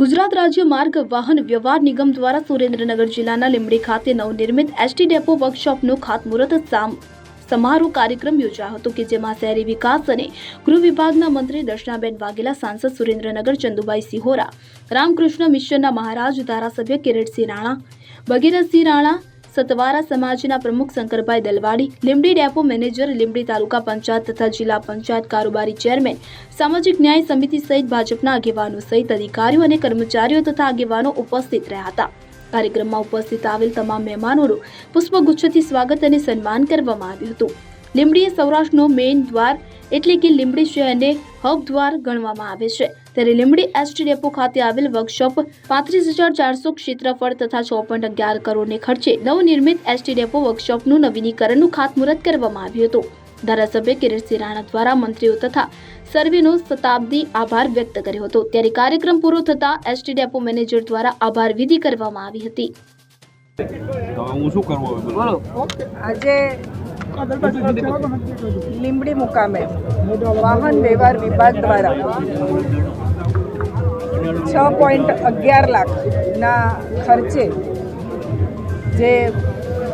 ગુજરાત રાજ્ય માર્ગ વાહન વ્યવહાર નિગમ દ્વારા સુરેન્દ્રનગર જિલ્લાના લીંબડી ખાતે નવનિર્મિત એસટી ડેપો વર્કશોપનું ખાતમુહૂર્ત સામ, સમારોહ કાર્યક્રમ યોજાયો હતો કે જેમાં શહેરી વિકાસ અને ગૃહ વિભાગના મંત્રી દર્શનાબેન વાઘેલા, સાંસદ સુરેન્દ્રનગર ચંદુભાઈ સિહોરા, રામકૃષ્ણ મિશનના મહારાજ, ધારાસભ્ય કિરીટસિંહ રાણા, ભગીરથસિંહ રાણા સતવારા સમાજના પ્રમુખ શંકરભાઈ દલવાડી લીમડી ડેપો મેનેજર, લીંબડી તાલુકા પંચાયત તથા જિલ્લા પંચાયત કારોબારી ચેરમેન, સામાજિક ન્યાય સમિતિ સહિત ભાજપના આગેવાનો સહિત અધિકારીઓ અને કર્મચારીઓ તથા આગેવાનો ઉપસ્થિત રહ્યા હતા. કાર્યક્રમમાં ઉપસ્થિત આવેલ તમામ મહેમાનોનું પુષ્પગુચ્છથી સ્વાગત અને સન્માન કરવામાં આવ્યું હતું. લીંબડી સૌરાષ્ટ્રનો મેઇન દ્વાર એટલે કે લીંબડી શહેરને હબ દ્વાર ગણવામાં આવે છે. ત્યારે લીંબડી એસટી ડેપો ખાતે આવેલ વર્કશોપ પાંત્રીસ હજાર ચારસો ક્ષેત્રફળ તથા છ પોઈન્ટ અગિયાર કરોડને ખર્ચે નવનિર્મિત એસટી ડેપો વર્કશોપનું નવીનીકરણનું ખાતમુહૂર્ત કરવામાં આવ્યું હતું. ધારાસભ્ય કિરીટસિંહ રાણા દ્વારા મંત્રીઓ તથા સર્વેનો શતાબ્દી આભાર વ્યક્ત કર્યો હતો. ત્યારે કાર્યક્રમ પૂરો થતા એસટી ડેપો મેનેજર દ્વારા આભાર વિધિ કરવામાં આવી હતી. હું શું કરવું? બોલો. આજે લીંબડી મુકામે વાહન વ્યવહાર વિભાગ દ્વારા છ પોઈન્ટ અગિયાર લાખના ખર્ચે જે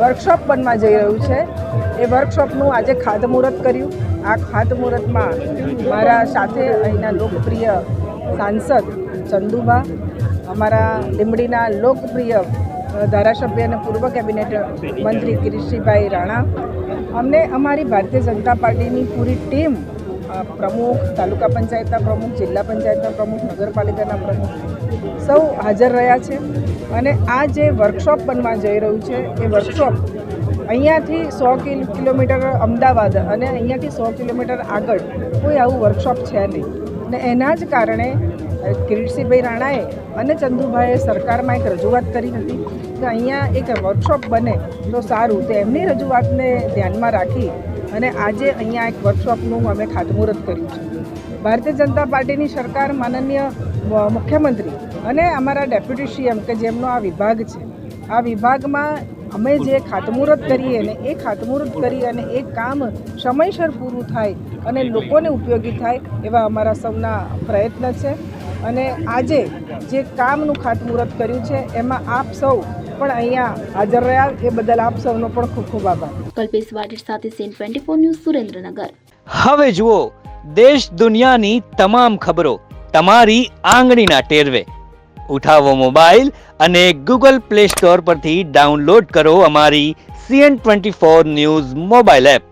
વર્કશોપ બનવા જઈ રહ્યું છે, એ વર્કશોપનું આજે ખાતમુહૂર્ત કર્યું. આ ખાતમુહૂર્તમાં મારા સાથે અહીંના લોકપ્રિય સાંસદ ચંદુબા, અમારા લીંબડીના લોકપ્રિય ધારાસભ્ય અને પૂર્વ કેબિનેટ મંત્રી કિરીટસિંહભાઈ રાણા અમને અમારી ભારતીય જનતા પાર્ટીની પૂરી ટીમ પ્રમુખ, તાલુકા પંચાયતના પ્રમુખ, જિલ્લા પંચાયતના પ્રમુખ, નગરપાલિકાના પ્રમુખ સૌ હાજર રહ્યા છે. અને આ જે વર્કશોપ બનવા જઈ રહ્યું છે, એ વર્કશોપ અહીંયાથી સો કિલ- કિલોમીટર અમદાવાદ અને અહીંયાથી સો કિલોમીટર આગળ કોઈ આવું વર્કશોપ છે નહીં. અને એના જ કારણે કિરીટસિંહભાઈ રાણાએ અને ચંદુભાઈએ સરકારમાં એક રજૂઆત કરી હતી કે અહીંયા એક વર્કશોપ બને તો સારું. તો એમની રજૂઆતને ધ્યાનમાં રાખી અને આજે અહીંયા એક વર્કશોપનું અમે ખાતમુહૂર્ત કર્યું છે. ભારતીય જનતા પાર્ટીની સરકાર માનનીય મુખ્યમંત્રી અને અમારા ડેપ્યુટી સીએમ કે જેમનો આ વિભાગ છે, આ વિભાગમાં અમે જે ખાતમુહૂર્ત કરીએ ને એ ખાતમુહૂર્ત કરી અને એ કામ સમયસર પૂરું થાય અને લોકોને ઉપયોગી થાય એવા અમારા સૌના પ્રયત્ન છે. અને આજે જે કામનું ખાતમુહૂર્ત કર્યું છે એમાં આપ સૌ પણ અહીંયા હાજર રહ્યા. એ બદલ આપ સૌનો પણ ખૂબ ખૂબ આભાર. કલ્પેશ વાટેર સાથે CN twenty four news Surendranagar. હવે જુઓ દેશ દુનિયાની તમામ ખબરો તમારી આંગળીના ટેરવે. ઉઠાવો મોબાઈલ અને ગૂગલ પ્લે સ્ટોર પરથી ડાઉનલોડ કરો અમારી CN twenty four news mobile app.